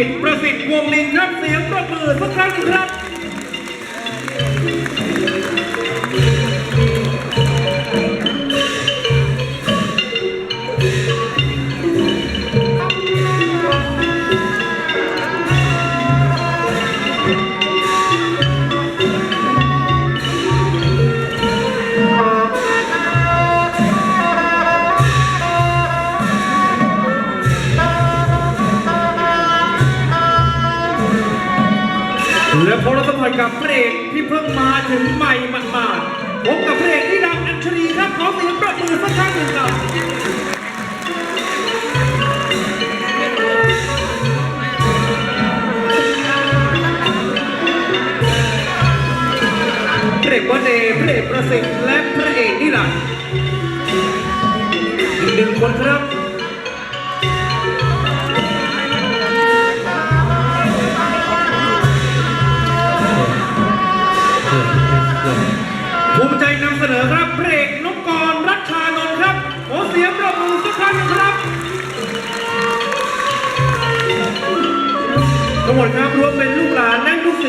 ิษประสิทธิ์วงลิงครับเสียงปรบมือสักครั้งหนึ่งครับ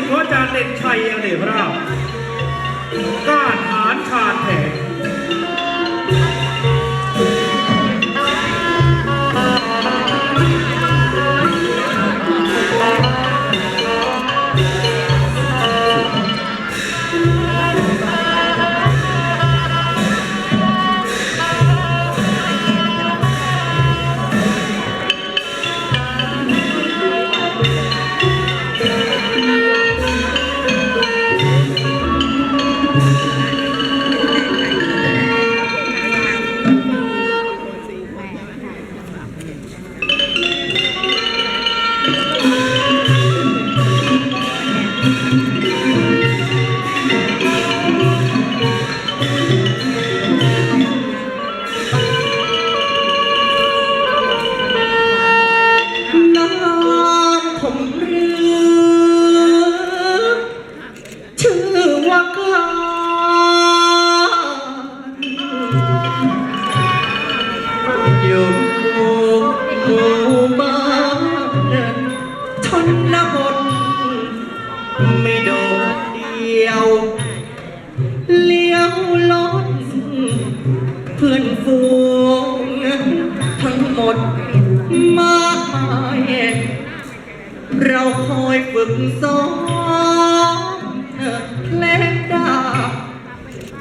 สึกว่าจะเด่นชัยอย่างเดีบราการหานขาดแผน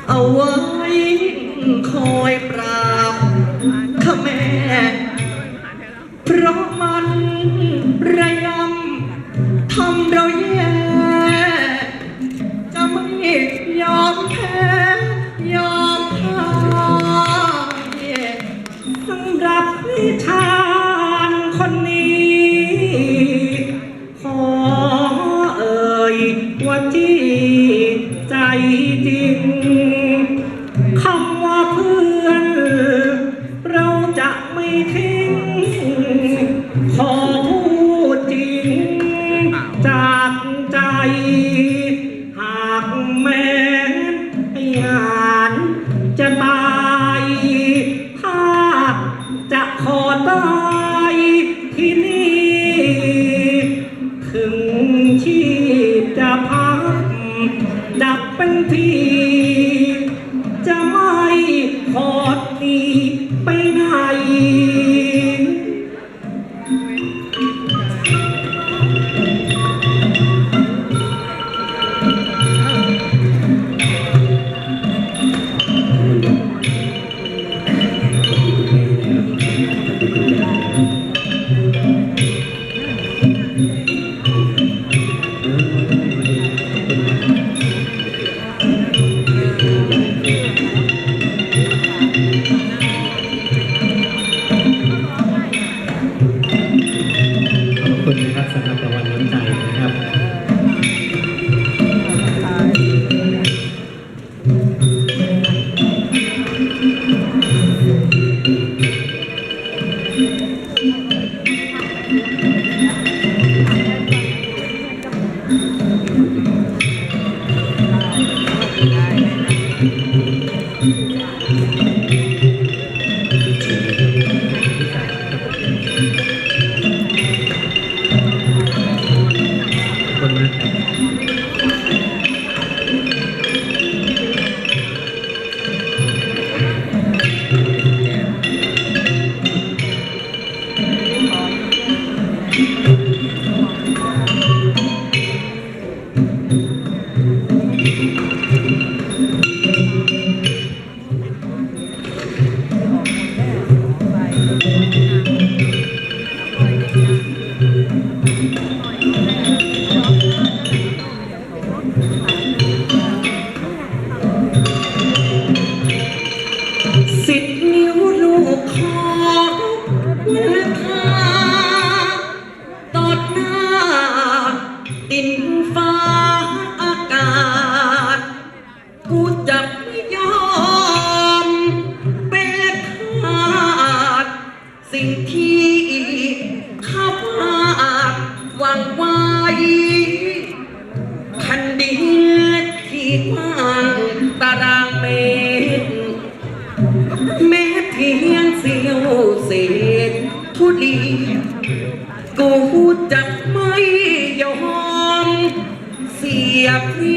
เอาไว้คอยปราบขแม่ เพราะมันระยำทำเราแย่ คุณนะครับสำหรับวันน้ำใจนะครับ ลีกูจะไม่ยอมเสียพี่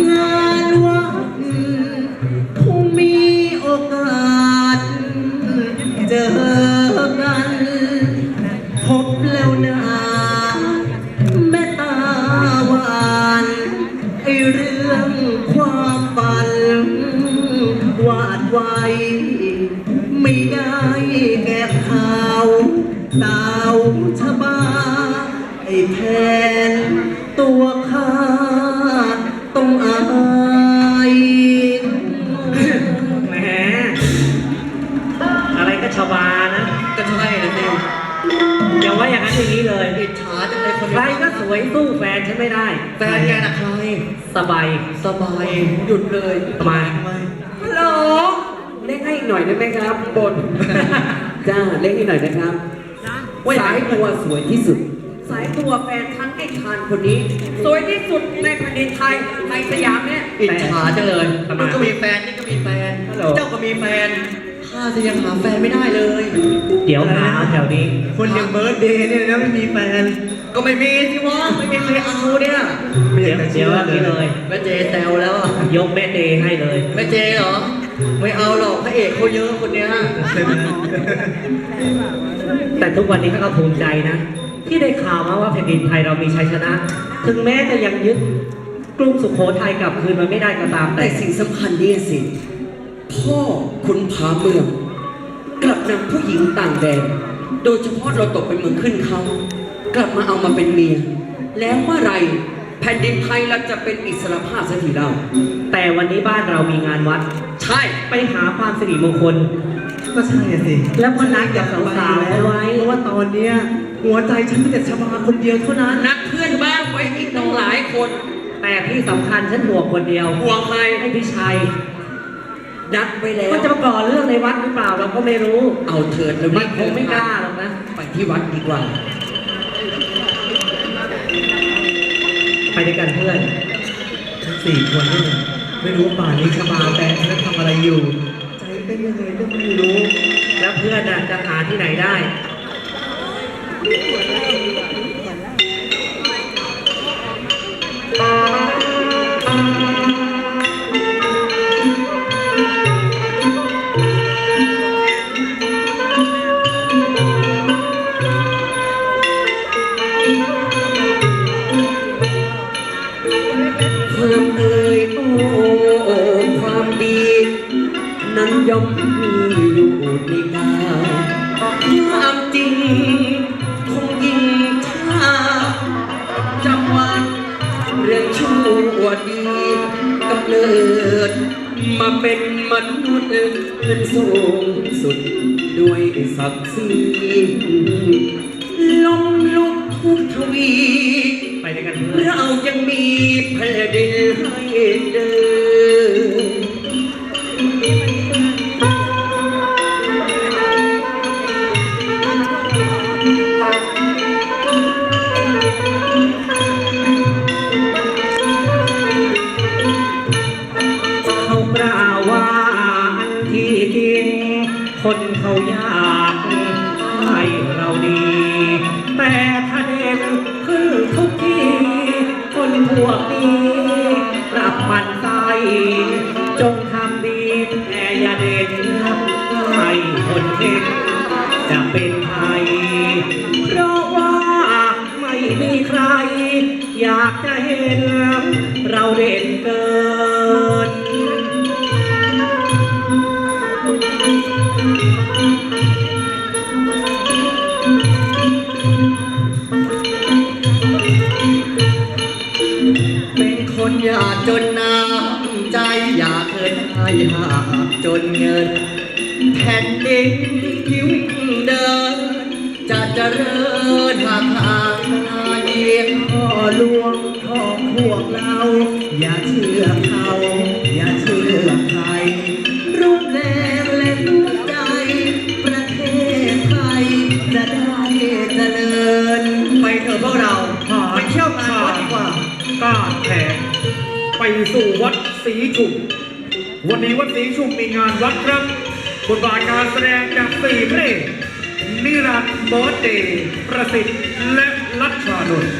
งานวัดคงมีโอกาส เจอกัน พบแล้วนะแม่ตาหวานไอเรื่องความฝันวาดไว้ ไม่ได้แก้ข่าวสาวชบาไอแทนตัว ว่าอย่างนั้นอย่างนี้เลย อิจฉาจังเลยคนใครก็สวยสู้แฟนฉันไม่ได้แฟนแกน่ะใครสบายสบายหยุดเลยทำไมฮัลโหลเล่นให้อีกหน่อยได้ไหมครับบนจ้าเล่นให้หน่อยนะครับสายตัวสวยที่สุด สายตัวแฟนทั้งไอ้ทานคนนี้ สวยที่สุดในแผ่นดินไทยในสยามเนี่ยอิจฉาจังเลยทำไมนู่นก็มีแฟนนี่ก็มีแฟนฮัลโหลเจ้าก็มีแฟน ข้าจะยังหาแฟนไม่ได้เลยเดี๋ยวหาแถวนี้ คนอย่างเบิร์ดเดย์เนี่ยนะไม่มีแฟน ก็ไม่มีสิวะไม่มีใครเอาเนี่ยไม่อเดี๋ยายกวจะเดี๋เชื่ยวออย่างนี้เลเลย ยแม่เจแซวแล้วอะยกแม่เดย์ให้เลย แม่เจเหรอ ไม่เอาหรอกพระเอกเขาเยอะคนเนี้ยใช่ไหมแต่ทุกวันนี้ก็ภูมิใจนะ ที่ได้ข่าวมาว่าแผ่นดินไทยเรามีชัยชนะ ถึงแม้จะยังยึดกรุงสุโขทัยกลับคืนมาไม่ได้ก็ตามแต่แต่สิ่งสำคัญเนี่ยสิ พ่อคุณพาเมือง กลับนำผู้หญิงต่างแดน โดยเฉพาะเราตกเป็นเมืองขึ้นเขา กลับมาเอามาเป็นเมีย แล้วเมื่อไหรแผ่นดินไทยเราจะเป็นอิสรภาพสักทีเรา แต่วันนี้บ้านเรามีงานวัด ใช่ ไปหาความสิริมงคล ก็ใช่อะสิแล้วก็นัดกับสาวๆเอาไว้ เพราะว่าตอนเนี้ยหัวใจฉันมีแต่ชบาคนเดียวเท่านั้น นัดเพื่อนบ้านไว้อีกต้องหลายคน แต่ที่สำคัญฉันห่วงคนเดียวห่วงใครให้พี่ชัย นัดไว้แล้ว ก็จะมาก่อเรื่องในวัดหรือเปล่าเราก็ไม่รู้ เอาเถิดแล้วมันคงไม่กล้าหรอกนะ ไปที่วัดดีกว่า ไปด้วยกันเพื่อนทั้งสี่คนนี่เนี่ยไม่รู้ป่านนี้ชบาแฟนฉันทำอะไรอยู่ ใจเป็นยังไงก็ไม่รู้ แล้วเพื่อนน่ะจะหาที่ไหนได้ เป็นมนุษย์ขึ้นสูงสุดด้วยศักดิ์ศรีลมลุกทุกทวีไปด้วยกันเพื่อนเรายังมีแผ่นดินให้เดิน จะเป็นไทยเพราะว่าไม่มีใคร อยากจะเห็นเราเด่นเกิน เป็นคนอยากจนน้ำใจอยากเกินให้หากจนเงิน แผ่นดินที่วิ่งเดิน จะเจริญหากห่างไกลพ่อหลวงของพวกเรา อย่าเชื่อเขา อย่าเชื่อใคร รูปแรงและรูปใจ ประเทศไทยจะได้เจริญ ไปเถอะพวกเราไปเที่ยวงานวัดดีกว่าก้าแผนไปสู่วัดศรีชุมวันนี้วัดศรีชุมมีงานวัดครับ บทบาทการแสดงจากสี่เพลงนิรันดร์เบิร์ดเดย์ประสิทธิ์และลัชชานนท์